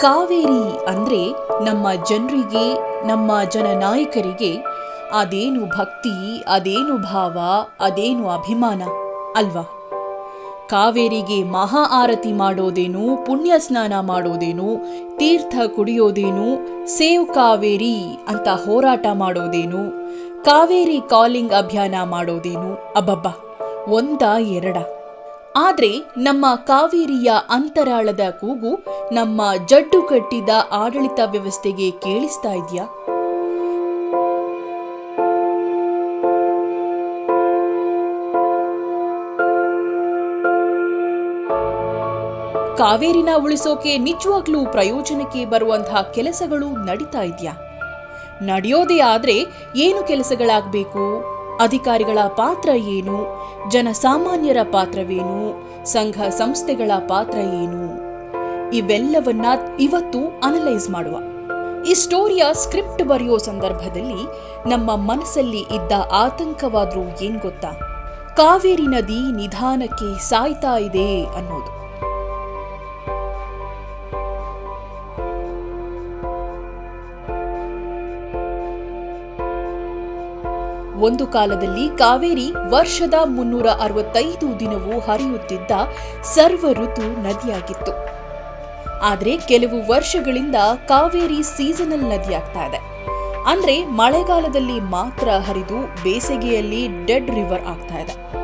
ಕಾವೇರಿ ಅಂದ್ರೆ ನಮ್ಮ ಜನರಿಗೆ, ನಮ್ಮ ಜನನಾಯಕರಿಗೆ ಅದೇನು ಭಕ್ತಿ, ಅದೇನು ಭಾವ, ಅದೇನು ಅಭಿಮಾನ ಅಲ್ವಾ? ಕಾವೇರಿಗೆ ಮಹಾ ಆರತಿ ಮಾಡೋದೇನು, ಪುಣ್ಯ ಸ್ನಾನ ಮಾಡೋದೇನು, ತೀರ್ಥ ಕುಡಿಯೋದೇನು, ಸೇವ್ ಕಾವೇರಿ ಅಂತ ಹೋರಾಟ ಮಾಡೋದೇನು, ಕಾವೇರಿ ಕಾಲಿಂಗ್ ಅಭಿಯಾನ ಮಾಡೋದೇನು, ಅಬ್ಬಬ್ಬ, ಒಂದ ಎರಡ. ಆದ್ರೆ ನಮ್ಮ ಕಾವೇರಿಯ ಅಂತರಾಳದ ಕೂಗು ನಮ್ಮ ಜಡ್ಡು ಕಟ್ಟಿದ ಆಡಳಿತ ವ್ಯವಸ್ಥೆಗೆ ಕೇಳಿಸ್ತಾ ಇದೆಯಾ? ಕಾವೇರಿನ ಉಳಿಸೋಕೆ ನಿಜವಾಗ್ಲೂ ಪ್ರಯೋಜನಕ್ಕೆ ಬರುವಂತಹ ಕೆಲಸಗಳು ನಡೀತಾ ಇದೆಯಾ? ನಡೆಯೋದೇ ಆದರೆ ಏನು ಕೆಲಸಗಳಾಗಬೇಕು? ಅಧಿಕಾರಿಗಳ ಪಾತ್ರ ಏನು? ಜನಸಾಮಾನ್ಯರ ಪಾತ್ರವೇನು? ಸಂಘ ಸಂಸ್ಥೆಗಳ ಪಾತ್ರ ಏನು? ಇವೆಲ್ಲವನ್ನ ಇವತ್ತು ಅನಲೈಸ್ ಮಾಡುವ. ಈ ಸ್ಟೋರಿಯ ಸ್ಕ್ರಿಪ್ಟ್ ಬರೆಯೋ ಸಂದರ್ಭದಲ್ಲಿ ನಮ್ಮ ಮನಸ್ಸಲ್ಲಿ ಇದ್ದ ಆತಂಕವಾದ್ರೂ ಏನ್ ಗೊತ್ತಾ? ಕಾವೇರಿ ನದಿ ನಿಧಾನಕ್ಕೆ ಸಾಯ್ತಾ ಇದೆ ಅನ್ನೋದು. ಒಂದು ಕಾಲದಲ್ಲಿ ಕಾವೇರಿ ವರ್ಷದ ಮುನ್ನೂರ ಅರವತ್ತೈದು ದಿನವೂ ಹರಿಯುತ್ತಿದ್ದ ಸರ್ವ ಋತು ನದಿಯಾಗಿತ್ತು. ಆದರೆ ಕೆಲವು ವರ್ಷಗಳಿಂದ ಕಾವೇರಿ ಸೀಸನಲ್ ನದಿಯಾಗ್ತಾ ಇದೆ. ಅಂದ್ರೆ ಮಳೆಗಾಲದಲ್ಲಿ ಮಾತ್ರ ಹರಿದು ಬೇಸಿಗೆಯಲ್ಲಿ ಡೆಡ್ ರಿವರ್ ಆಗ್ತಾ ಇದೆ.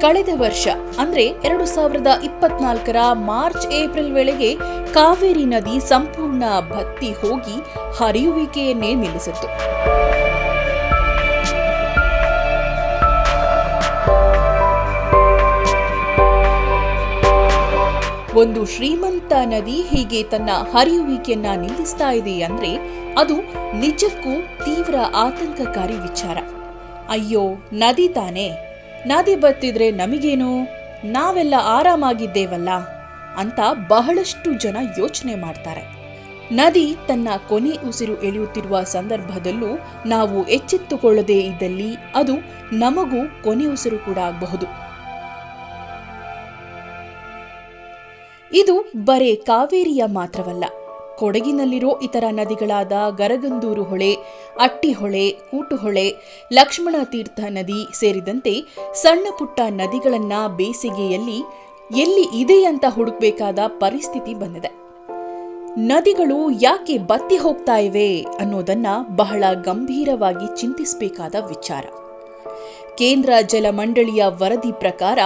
ಕಳೆದ ವರ್ಷ, ಅಂದ್ರೆ ಎರಡು ಸಾವಿರದ ಇಪ್ಪತ್ನಾಲ್ಕರ ಮಾರ್ಚ್, ಏಪ್ರಿಲ್ ವೇಳೆಗೆ ಕಾವೇರಿ ನದಿ ಸಂಪೂರ್ಣ ಭತ್ತಿ ಹೋಗಿ ಹರಿಯುವಿಕೆಯನ್ನೇ ನಿಲ್ಲಿಸಿತ್ತು. ಒಂದು ಶ್ರೀಮಂತ ನದಿ ಹೀಗೆ ತನ್ನ ಹರಿಯುವಿಕೆಯನ್ನ ನಿಲ್ಲಿಸ್ತಾ ಇದೆ ಅಂದ್ರೆ ಅದು ನಿಜಕ್ಕೂ ತೀವ್ರ ಆತಂಕಕಾರಿ ವಿಚಾರ. ಅಯ್ಯೋ, ನದಿ ತಾನೇ. ನದಿ ಬತ್ತಿದ್ರೆ ನಮಗೇನು? ನಾವೆಲ್ಲ ಆರಾಮಾಗಿದ್ದೇವಲ್ಲ ಅಂತ ಬಹಳಷ್ಟು ಜನ ಯೋಚನೆ ಮಾಡ್ತಾರೆ. ನದಿ ತನ್ನ ಕೊನೆ ಉಸಿರು ಎಳೆಯುತ್ತಿರುವ ಸಂದರ್ಭದಲ್ಲೂ ನಾವು ಎಚ್ಚೆತ್ತುಕೊಳ್ಳದೇ ಇದ್ದಲ್ಲಿ ಅದು ನಮಗೂ ಕೊನೆ ಉಸಿರು ಕೂಡ ಆಗಬಹುದು. ಇದು ಬರೇ ಕಾವೇರಿಯ ಮಾತ್ರವಲ್ಲ. ಕೊಡಗಿನಲ್ಲಿರೋ ಇತರ ನದಿಗಳಾದ ಗರಗಂದೂರು ಹೊಳೆ ಅಟ್ಟಿಹೊಳೆ ಕೂಟುಹೊಳೆ ಲಕ್ಷ್ಮಣ ತೀರ್ಥ ನದಿ ಸೇರಿದಂತೆ ಸಣ್ಣ ಪುಟ್ಟ ನದಿಗಳನ್ನ ಬೇಸಿಗೆಯಲ್ಲಿ ಎಲ್ಲಿ ಇದೆ ಅಂತ ಹುಡುಕ್ಬೇಕಾದ ಪರಿಸ್ಥಿತಿ ಬಂದಿದೆ. ನದಿಗಳು ಯಾಕೆ ಬತ್ತಿ ಹೋಗ್ತಾ ಇವೆ ಅನ್ನೋದನ್ನ ಬಹಳ ಗಂಭೀರವಾಗಿ ಚಿಂತಿಸಬೇಕಾದ ವಿಚಾರ. ಕೇಂದ್ರ ಜಲ ಮಂಡಳಿಯ ವರದಿ ಪ್ರಕಾರ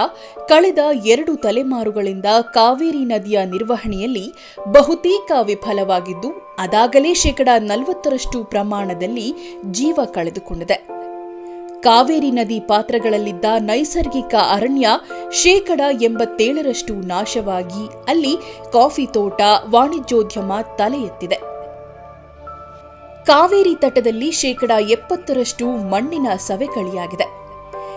ಕಳೆದ ಎರಡು ತಲೆಮಾರುಗಳಿಂದ ಕಾವೇರಿ ನದಿಯ ನಿರ್ವಹಣೆಯಲ್ಲಿ ಬಹುತೇಕ ವಿಫಲವಾಗಿದ್ದು, ಅದಾಗಲೇ ಶೇಕಡ ನಲವತ್ತರಷ್ಟು ಪ್ರಮಾಣದಲ್ಲಿ ಜೀವ ಕಳೆದುಕೊಂಡಿದೆ. ಕಾವೇರಿ ನದಿ ಪಾತ್ರಗಳಲ್ಲಿದ್ದ ನೈಸರ್ಗಿಕ ಅರಣ್ಯ ಶೇಕಡ ಎಂಬತ್ತೇಳರಷ್ಟು ನಾಶವಾಗಿ ಅಲ್ಲಿ ಕಾಫಿ ತೋಟ ವಾಣಿಜ್ಯೋದ್ಯಮ ತಲೆ ಎತ್ತಿದೆ. ಕಾವೇರಿ ತಟದಲ್ಲಿ ಶೇಕಡ ಎಪ್ಪತ್ತರಷ್ಟು ಮಣ್ಣಿನ ಸವೆಕಳಿಯಾಗಿದೆ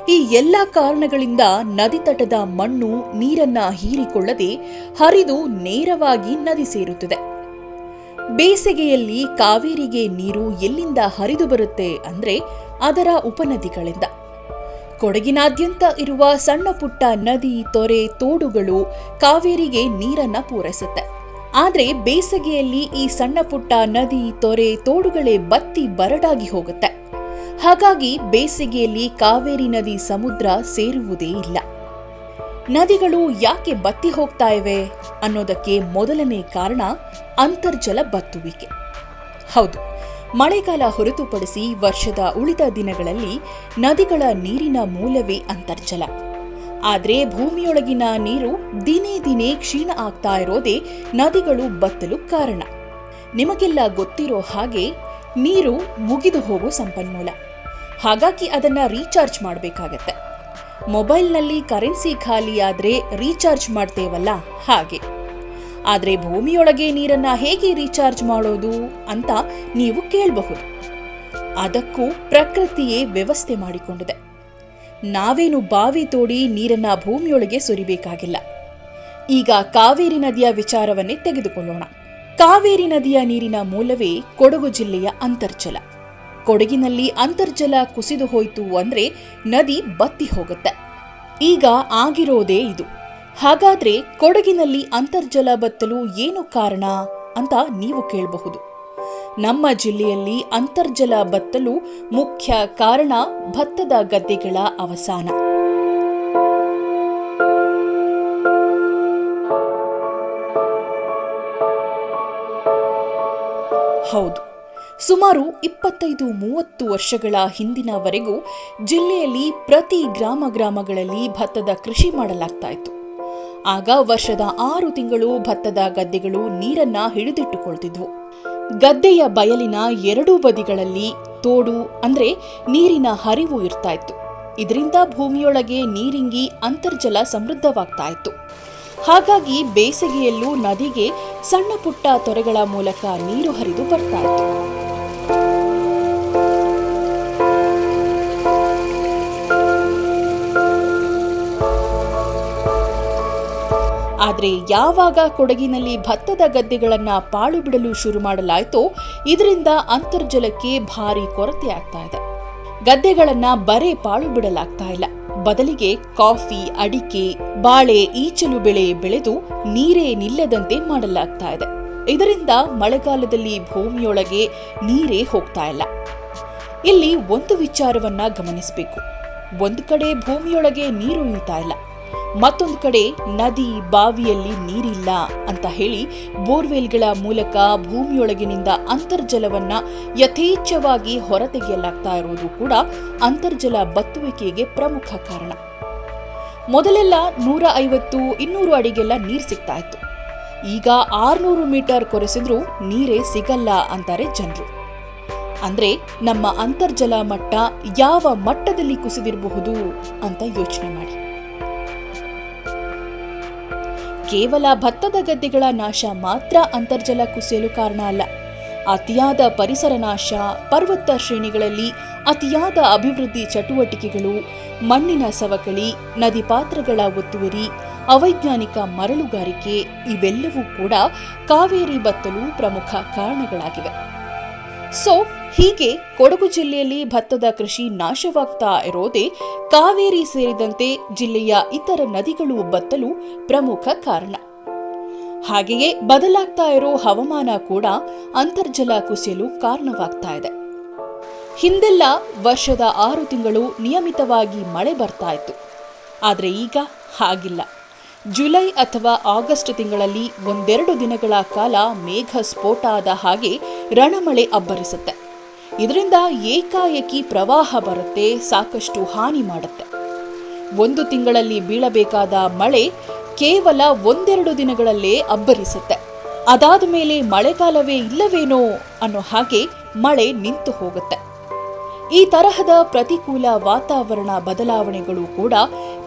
ಈ ಎಲ್ಲ ಕಾರಣಗಳಿಂದ ನದಿ ತಟದ ಮಣ್ಣು ನೀರನ್ನ ಹೀರಿಕೊಳ್ಳದೆ ಹರಿದು ನೇರವಾಗಿ ನದಿ ಸೇರುತ್ತದೆ. ಬೇಸಿಗೆಯಲ್ಲಿ ಕಾವೇರಿಗೆ ನೀರು ಎಲ್ಲಿಂದ ಹರಿದು ಬರುತ್ತೆ ಅಂದ್ರೆ ಅದರ ಉಪನದಿಗಳಿಂದ. ಕೊಡಗಿನಾದ್ಯಂತ ಇರುವ ಸಣ್ಣ ಪುಟ್ಟ ನದಿ, ತೊರೆ, ತೋಡುಗಳು ಕಾವೇರಿಗೆ ನೀರನ್ನ ಪೂರೈಸುತ್ತೆ. ಆದ್ರೆ ಬೇಸಿಗೆಯಲ್ಲಿ ಈ ಸಣ್ಣ ಪುಟ್ಟ ನದಿ ತೊರೆ ತೋಡುಗಳೇ ಬತ್ತಿ ಬರಡಾಗಿ ಹೋಗುತ್ತೆ. ಹಾಗಾಗಿ ಬೇಸಿಗೆಯಲ್ಲಿ ಕಾವೇರಿ ನದಿ ಸಮುದ್ರ ಸೇರುವುದೇ ಇಲ್ಲ. ನದಿಗಳು ಯಾಕೆ ಬತ್ತಿ ಹೋಗ್ತಾ ಇವೆ ಅನ್ನೋದಕ್ಕೆ ಮೊದಲನೇ ಕಾರಣ ಅಂತರ್ಜಲ ಬತ್ತುವಿಕೆ. ಹೌದು, ಮಳೆಗಾಲ ಹೊರತುಪಡಿಸಿ ವರ್ಷದ ಉಳಿದ ದಿನಗಳಲ್ಲಿ ನದಿಗಳ ನೀರಿನ ಮೂಲವೇ ಅಂತರ್ಜಲ. ಆದ್ರೆ ಭೂಮಿಯೊಳಗಿನ ನೀರು ದಿನೇ ದಿನೇ ಕ್ಷೀಣ ಆಗ್ತಾ ಇರೋದೇ ನದಿಗಳು ಬತ್ತಲು ಕಾರಣ. ನಿಮಗೆಲ್ಲ ಗೊತ್ತಿರೋ ಹಾಗೆ ನೀರು ಮುಗಿದು ಹೋಗೋ ಸಂಪನ್ಮೂಲ. ಹಾಗಾಗಿ ಅದನ್ನ ರೀಚಾರ್ಜ್ ಮಾಡಬೇಕಾಗತ್ತೆ. ಮೊಬೈಲ್ನಲ್ಲಿ ಕರೆನ್ಸಿ ಖಾಲಿಯಾದರೆ ರೀಚಾರ್ಜ್ ಮಾಡ್ತೇವಲ್ಲ ಹಾಗೆ. ಆದರೆ ಭೂಮಿಯೊಳಗೆ ನೀರನ್ನು ಹೇಗೆ ರೀಚಾರ್ಜ್ ಮಾಡೋದು ಅಂತ ನೀವು ಕೇಳಬಹುದು. ಅದಕ್ಕೂ ಪ್ರಕೃತಿಯೇ ವ್ಯವಸ್ಥೆ ಮಾಡಿಕೊಂಡಿದೆ. ನಾವೇನು ಬಾವಿ ತೋಡಿ ನೀರನ್ನ ಭೂಮಿಯೊಳಗೆ ಸುರಿಬೇಕಾಗಿಲ್ಲ. ಈಗ ಕಾವೇರಿ ನದಿಯ ವಿಚಾರವನ್ನೇ ತೆಗೆದುಕೊಳ್ಳೋಣ. ಕಾವೇರಿ ನದಿಯ ನೀರಿನ ಮೂಲವೇ ಕೊಡಗು ಜಿಲ್ಲೆಯ ಅಂತರ್ಜಲ. ಕೊಡಗಿನಲ್ಲಿ ಅಂತರ್ಜಲ ಕುಸಿದು ಹೋಯಿತು ಅಂದ್ರೆ ನದಿ ಬತ್ತಿ ಹೋಗುತ್ತೆ. ಈಗ ಆಗಿರೋದೇ ಇದು. ಹಾಗಾದ್ರೆ ಕೊಡಗಿನಲ್ಲಿ ಅಂತರ್ಜಲ ಬತ್ತಲು ಏನು ಕಾರಣ ಅಂತ ನೀವು ಕೇಳಬಹುದು. ನಮ್ಮ ಜಿಲ್ಲೆಯಲ್ಲಿ ಅಂತರ್ಜಲ ಬತ್ತಲು ಮುಖ್ಯ ಕಾರಣ ಭತ್ತದ ಗದ್ದೆಗಳ ಅವಸಾನ. ಹೌದು, ಸುಮಾರು ಇಪ್ಪತ್ತೈದು ಮೂವತ್ತು ವರ್ಷಗಳ ಹಿಂದಿನವರೆಗೂ ಜಿಲ್ಲೆಯಲ್ಲಿ ಪ್ರತಿ ಗ್ರಾಮ ಗ್ರಾಮಗಳಲ್ಲಿ ಭತ್ತದ ಕೃಷಿ ಮಾಡಲಾಗ್ತಾ ಇತ್ತು ಆಗ ವರ್ಷದ ಆರು ತಿಂಗಳು ಭತ್ತದ ಗದ್ದೆಗಳು ನೀರನ್ನ ಹಿಡಿದಿಟ್ಟುಕೊಳ್ತಿದ್ವು. ಗದ್ದೆಯ ಬಯಲಿನ ಎರಡೂ ಬದಿಗಳಲ್ಲಿ ತೋಡು, ಅಂದ್ರೆ ನೀರಿನ ಹರಿವು ಇರ್ತಾ ಇತ್ತು ಇದರಿಂದ ಭೂಮಿಯೊಳಗೆ ನೀರಿಂಗಿ ಅಂತರ್ಜಲ ಸಮೃದ್ಧವಾಗ್ತಾ ಇತ್ತು ಹಾಗಾಗಿ ಬೇಸಿಗೆಯಲ್ಲೂ ನದಿಗೆ ಸಣ್ಣ ಪುಟ್ಟ ತೊರೆಗಳ ಮೂಲಕ ನೀರು ಹರಿದು ಬರ್ತಾ ಇತ್ತು ಆದ್ರೆ ಯಾವಾಗ ಕೊಡಗಿನಲ್ಲಿ ಭತ್ತದ ಗದ್ದೆಗಳನ್ನು ಪಾಳು ಬಿಡಲು ಶುರು ಮಾಡಲಾಯಿತೋ, ಇದರಿಂದ ಅಂತರ್ಜಲಕ್ಕೆ ಭಾರಿ ಕೊರತೆ ಆಗ್ತಾ ಇದೆ. ಗದ್ದೆಗಳನ್ನು ಬರೇ ಪಾಳು ಬಿಡಲಾಗ್ತಾ ಇಲ್ಲ. ಬದಲಿಗೆ ಕಾಫಿ, ಅಡಿಕೆ, ಬಾಳೆ, ಈಚಲು ಬೆಳೆ ಬೆಳೆದು ನೀರೇ ನಿಲ್ಲದಂತೆ ಮಾಡಲಾಗ್ತಾ ಇದೆ. ಇದರಿಂದ ಮಳೆಗಾಲದಲ್ಲಿ ಭೂಮಿಯೊಳಗೆ ನೀರೇ ಹೋಗ್ತಾ ಇಲ್ಲ. ಇಲ್ಲಿ ಒಂದು ವಿಚಾರವನ್ನ ಗಮನಿಸಬೇಕು. ಒಂದು ಕಡೆ ಭೂಮಿಯೊಳಗೆ ನೀರು ನಿಲ್ತಾ ಇಲ್ಲ. ಮತ್ತೊಂದು ಕಡೆ ನದಿ ಬಾವಿಯಲ್ಲಿ ನೀರಿಲ್ಲ ಅಂತ ಹೇಳಿ ಬೋರ್ವೆಲ್ಗಳ ಮೂಲಕ ಭೂಮಿಯೊಳಗಿನಿಂದ ಅಂತರ್ಜಲವನ್ನ ಯಥೇಚ್ಛವಾಗಿ ಹೊರತೆಗೆಯಲಾಗ್ತಾ ಇರುವುದು ಕೂಡ ಅಂತರ್ಜಲ ಬತ್ತುವಿಕೆಗೆ ಪ್ರಮುಖ ಕಾರಣ. ಮೊದಲೆಲ್ಲ ನೂರ ಐವತ್ತು ಇನ್ನೂರು ಅಡಿಗೆಲ್ಲ ನೀರು ಸಿಗ್ತಾ ಇತ್ತು. ಈಗ ಆರ್ನೂರು ಮೀಟರ್ ಕೊರೆಸಿದ್ರೂ ನೀರೇ ಸಿಗಲ್ಲ ಅಂತಾರೆ ಜನರು. ಅಂದ್ರೆ ನಮ್ಮ ಅಂತರ್ಜಲ ಮಟ್ಟ ಯಾವ ಮಟ್ಟದಲ್ಲಿ ಕುಸಿದಿರಬಹುದು ಅಂತ ಯೋಚನೆ ಮಾಡಿ. ಕೇವಲ ಭತ್ತದ ಗದ್ದೆಗಳ ನಾಶ ಮಾತ್ರ ಅಂತರ್ಜಲ ಕುಸಿಯಲು ಕಾರಣ ಅಲ್ಲ. ಅತಿಯಾದ ಪರಿಸರ ನಾಶ, ಪರ್ವತ ಶ್ರೇಣಿಗಳಲ್ಲಿ ಅತಿಯಾದ ಅಭಿವೃದ್ಧಿ ಚಟುವಟಿಕೆಗಳು, ಮಣ್ಣಿನ ಸವಕಳಿ, ನದಿ ಪಾತ್ರಗಳ ಒತ್ತುವರಿ, ಅವೈಜ್ಞಾನಿಕ ಮರಳುಗಾರಿಕೆ ಇವೆಲ್ಲವೂ ಕೂಡ ಕಾವೇರಿ ಬತ್ತಲು ಪ್ರಮುಖ ಕಾರಣಗಳಾಗಿವೆ. ಸೊ ಹೀಗೆ ಕೊಡಗು ಜಿಲ್ಲೆಯಲ್ಲಿ ಭತ್ತದ ಕೃಷಿ ನಾಶವಾಗ್ತಾ ಇರೋದೇ ಕಾವೇರಿ ಸೇರಿದಂತೆ ಜಿಲ್ಲೆಯ ಇತರ ನದಿಗಳು ಬತ್ತಲು ಪ್ರಮುಖ ಕಾರಣ. ಹಾಗೆಯೇ ಬದಲಾಗ್ತಾ ಇರೋ ಹವಾಮಾನ ಕೂಡ ಅಂತರ್ಜಲ ಕುಸಿಯಲು ಕಾರಣವಾಗ್ತಾ ಇದೆ. ಹಿಂದೆಲ್ಲ ವರ್ಷದ ಆರು ತಿಂಗಳು ನಿಯಮಿತವಾಗಿ ಮಳೆ ಬರ್ತಾ ಇತ್ತು. ಆದರೆ ಈಗ ಹಾಗಿಲ್ಲ. ಜುಲೈ ಅಥವಾ ಆಗಸ್ಟ್ ತಿಂಗಳಲ್ಲಿ ಒಂದೆರಡು ದಿನಗಳ ಕಾಲ ಮೇಘ ಸ್ಫೋಟ ಆದ ಹಾಗೆ ರಣಮಳೆ ಅಬ್ಬರಿಸುತ್ತೆ. ಇದರಿಂದ ಏಕಾಏಕಿ ಪ್ರವಾಹ ಬರುತ್ತೆ, ಸಾಕಷ್ಟು ಹಾನಿ ಮಾಡುತ್ತೆ. ಒಂದು ತಿಂಗಳಲ್ಲಿ ಬೀಳಬೇಕಾದ ಮಳೆ ಕೇವಲ ಒಂದೆರಡು ದಿನಗಳಲ್ಲೇ ಅಬ್ಬರಿಸುತ್ತೆ. ಅದಾದ ಮೇಲೆ ಮಳೆಗಾಲವೇ ಇಲ್ಲವೇನೋ ಅನ್ನೋ ಹಾಗೆ ಮಳೆ ನಿಂತು ಹೋಗುತ್ತೆ. ಈ ತರಹದ ಪ್ರತಿಕೂಲ ವಾತಾವರಣ ಬದಲಾವಣೆಗಳು ಕೂಡ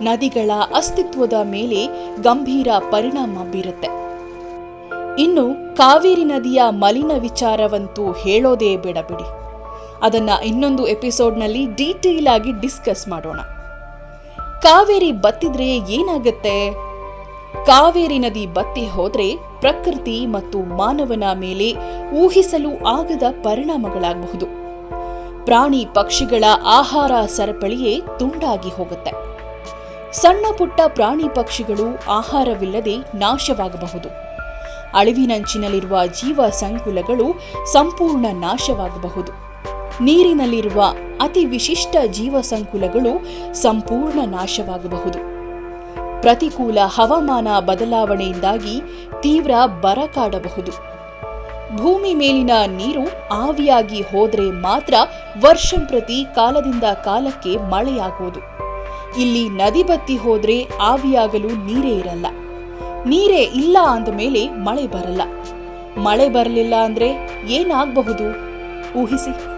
ನದಿಗಳ ಅಸ್ತಿತ್ವದ ಮೇಲೆ ಗಂಭೀರ ಪರಿಣಾಮ ಬೀರುತ್ತೆ. ಇನ್ನು ಕಾವೇರಿ ನದಿಯ ಮಲಿನ ವಿಚಾರವಂತೂ ಹೇಳೋದೇ ಬೇಡ ಬಿಡಿ. ಅದನ್ನ ಇನ್ನೊಂದು ಎಪಿಸೋಡ್ನಲ್ಲಿ ಡೀಟೇಲ್ ಆಗಿ ಡಿಸ್ಕಸ್ ಮಾಡೋಣ. ಕಾವೇರಿ ಬತ್ತಿದ್ರೆ ಏನಾಗುತ್ತೆ? ಕಾವೇರಿ ನದಿ ಬತ್ತಿ ಹೋದ್ರೆ ಪ್ರಕೃತಿ ಮತ್ತು ಮಾನವನ ಮೇಲೆ ಊಹಿಸಲು ಆಗದ ಪರಿಣಾಮಗಳಾಗಬಹುದು. ಪ್ರಾಣಿ ಪಕ್ಷಿಗಳ ಆಹಾರ ಸರಪಳಿಯೇ ತುಂಡಾಗಿ ಹೋಗುತ್ತೆ. ಸಣ್ಣ ಪುಟ್ಟ ಪ್ರಾಣಿ ಪಕ್ಷಿಗಳು ಆಹಾರವಿಲ್ಲದೆ ನಾಶವಾಗಬಹುದು. ಅಳಿವಿನಂಚಿನಲ್ಲಿರುವ ಜೀವ ಸಂಕುಲಗಳು ಸಂಪೂರ್ಣ ನಾಶವಾಗಬಹುದು. ನೀರಿನಲ್ಲಿರುವ ಅತಿ ವಿಶಿಷ್ಟ ಜೀವ ಸಂಕುಲಗಳು ಸಂಪೂರ್ಣ ನಾಶವಾಗಬಹುದು. ಪ್ರತಿಕೂಲ ಹವಾಮಾನ ಬದಲಾವಣೆಯಿಂದಾಗಿ ತೀವ್ರ ಬರ ಕಾಡಬಹುದು. ಭೂಮಿ ಮೇಲಿನ ನೀರು ಆವಿಯಾಗಿ ಹೋದರೆ ಮಾತ್ರ ವರ್ಷಂಪ್ರತಿ ಕಾಲದಿಂದ ಕಾಲಕ್ಕೆ ಮಳೆಯಾಗುವುದು. ಇಲ್ಲಿ ನದಿ ಬತ್ತಿ ಹೋದರೆ ಆವಿಯಾಗಲು ನೀರೇ ಇರಲ್ಲ. ನೀರೇ ಇಲ್ಲ ಅಂದ ಮೇಲೆ ಮಳೆ ಬರಲ್ಲ. ಮಳೆ ಬರಲಿಲ್ಲ ಅಂದ್ರೆ ಏನಾಗಬಹುದು? ಊಹಿಸಿ.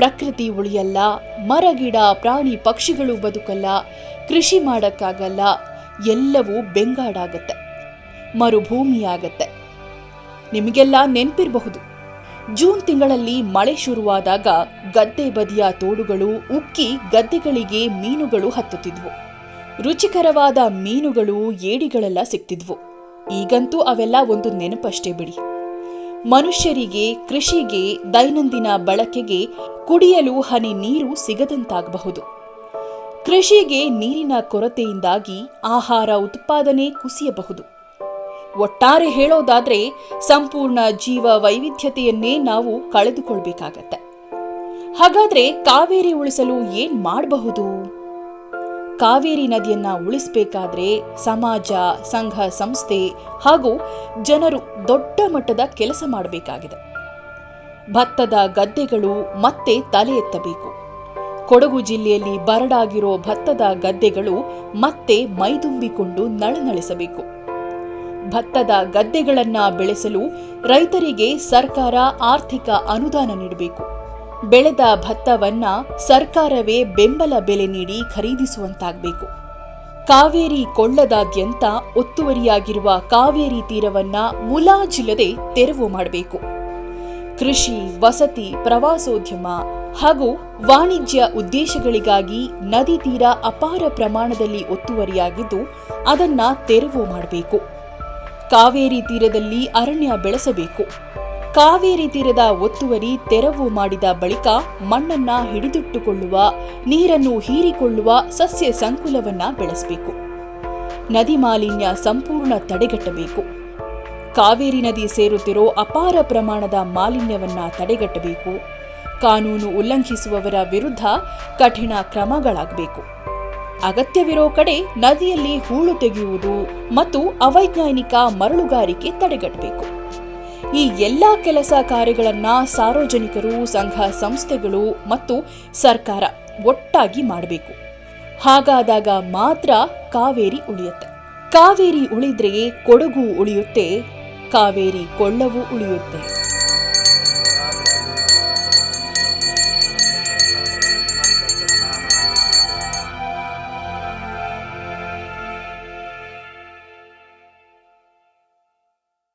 ಪ್ರಕೃತಿ ಉಳಿಯಲ್ಲ ಮರಗಿಡ ಪ್ರಾಣಿ, ಪಕ್ಷಿಗಳು ಬದುಕಲ್ಲ, ಕೃಷಿ ಮಾಡೋಕ್ಕಾಗಲ್ಲ, ಎಲ್ಲವೂ ಬೆಂಗಾಡಾಗತ್ತೆ, ಮರುಭೂಮಿಯಾಗತ್ತೆ. ನಿಮಗೆಲ್ಲ ನೆನಪಿರಬಹುದು. ಜೂನ್ ತಿಂಗಳಲ್ಲಿ ಮಳೆ ಶುರುವಾದಾಗ ಗದ್ದೆ ಬದಿಯ ತೋಡುಗಳು ಉಕ್ಕಿ ಗದ್ದೆಗಳಿಗೆ ಮೀನುಗಳು ಹತ್ತುತ್ತಿದ್ವು. ರುಚಿಕರವಾದ ಮೀನುಗಳು, ಏಡಿಗಳೆಲ್ಲ ಸಿಕ್ತಿದ್ವು. ಈಗಂತೂ ಅವೆಲ್ಲ ಒಂದು ನೆನಪಷ್ಟೇ ಬಿಡಿ. ಮನುಷ್ಯರಿಗೆ, ಕೃಷಿಗೆ, ದೈನಂದಿನ ಬಳಕೆಗೆ ಕುಡಿಯಲು ಹನಿ ನೀರು ಸಿಗದಂತಾಗಬಹುದು. ಕೃಷಿಗೆ ನೀರಿನ ಕೊರತೆಯಿಂದಾಗಿ ಆಹಾರ ಉತ್ಪಾದನೆ ಕುಸಿಯಬಹುದು. ಒಟ್ಟಾರೆ ಹೇಳೋದಾದರೆ ಸಂಪೂರ್ಣ ಜೀವ ವೈವಿಧ್ಯತೆಯನ್ನೇ ನಾವು ಕಳೆದುಕೊಳ್ಬೇಕಾಗತ್ತೆ. ಹಾಗಾದ್ರೆ ಕಾವೇರಿ ಉಳಿಸಲು ಏನ್ ಮಾಡಬಹುದು? ಕಾವೇರಿ ನದಿಯನ್ನ ಉಳಿಸಬೇಕಾದ್ರೆ ಸಮಾಜ, ಸಂಘ, ಸಂಸ್ಥೆ ಹಾಗೂ ಜನರು ದೊಡ್ಡ ಮಟ್ಟದ ಕೆಲಸ ಮಾಡಬೇಕಾಗಿದೆ. ಭತ್ತದ ಗದ್ದೆಗಳು ಮತ್ತೆ ತಲೆ ಎತ್ತಬೇಕು. ಕೊಡಗು ಜಿಲ್ಲೆಯಲ್ಲಿ ಬರಡಾಗಿರೋ ಭತ್ತದ ಗದ್ದೆಗಳು ಮತ್ತೆ ಮೈದುಂಬಿಕೊಂಡು ನಳನಳಿಸಬೇಕು. ಭತ್ತದ ಗದ್ದೆಗಳನ್ನ ಬೆಳೆಸಲು ರೈತರಿಗೆ ಸರ್ಕಾರ ಆರ್ಥಿಕ ಅನುದಾನ ನೀಡಬೇಕು. ಬೆಳೆದ ಭತ್ತವನ್ನ ಸರ್ಕಾರವೇ ಬೆಂಬಲ ಬೆಲೆ ನೀಡಿ ಖರೀದಿಸುವಂತಾಗಬೇಕು. ಕಾವೇರಿ ಕೊಳ್ಳದಾದ್ಯಂತ ಒತ್ತುವರಿಯಾಗಿರುವ ಕಾವೇರಿ ತೀರವನ್ನ ಮುಲಾಜಿಲ್ಲದೆ ತೆರವು ಮಾಡಬೇಕು. ಕೃಷಿ, ವಸತಿ, ಪ್ರವಾಸೋದ್ಯಮ ಹಾಗೂ ವಾಣಿಜ್ಯ ಉದ್ದೇಶಗಳಿಗಾಗಿ ನದಿ ತೀರ ಅಪಾರ ಪ್ರಮಾಣದಲ್ಲಿ ಒತ್ತುವರಿಯಾಗಿದ್ದು ಅದನ್ನ ತೆರವು ಮಾಡಬೇಕು. ಕಾವೇರಿ ತೀರದಲ್ಲಿ ಅರಣ್ಯ ಬೆಳೆಸಬೇಕು. ಕಾವೇರಿ ತೀರದ ಒತ್ತುವರಿ ತೆರವು ಮಾಡಿದ ಬಳಿಕ ಮಣ್ಣನ್ನ ಹಿಡಿದಿಟ್ಟುಕೊಳ್ಳುವ, ನೀರನ್ನು ಹೀರಿಕೊಳ್ಳುವ ಸಸ್ಯ ಸಂಕುಲವನ್ನ ಬೆಳೆಸಬೇಕು. ನದಿ ಮಾಲಿನ್ಯ ಸಂಪೂರ್ಣ ತಡೆಗಟ್ಟಬೇಕು. ಕಾವೇರಿ ನದಿ ಸೇರುತ್ತಿರೋ ಅಪಾರ ಪ್ರಮಾಣದ ಮಾಲಿನ್ಯವನ್ನ ತಡೆಗಟ್ಟಬೇಕು. ಕಾನೂನು ಉಲ್ಲಂಘಿಸುವವರ ವಿರುದ್ಧ ಕಠಿಣ ಕ್ರಮಗಳಾಗಬೇಕು. ಅಗತ್ಯವಿರೋ ಕಡೆ ನದಿಯಲ್ಲಿ ಹೂಳು ತೆಗೆಯುವುದು ಮತ್ತು ಅವೈಜ್ಞಾನಿಕ ಮರಳುಗಾರಿಕೆ ತಡೆಗಟ್ಟಬೇಕು. ಈ ಎಲ್ಲ ಕೆಲಸ ಕಾರ್ಯಗಳನ್ನ ಸಾರ್ವಜನಿಕರು, ಸಂಘ ಸಂಸ್ಥೆಗಳು ಮತ್ತು ಸರ್ಕಾರ ಒಟ್ಟಾಗಿ ಮಾಡಬೇಕು. ಹಾಗಾದಾಗ ಮಾತ್ರ ಕಾವೇರಿ ಉಳಿಯುತ್ತೆ. ಕಾವೇರಿ ಉಳಿದ್ರೆ ಕೊಡಗು ಉಳಿಯುತ್ತೆ, ಕಾವೇರಿ ಕೊಳ್ಳವು ಉಳಿಯುತ್ತೆ.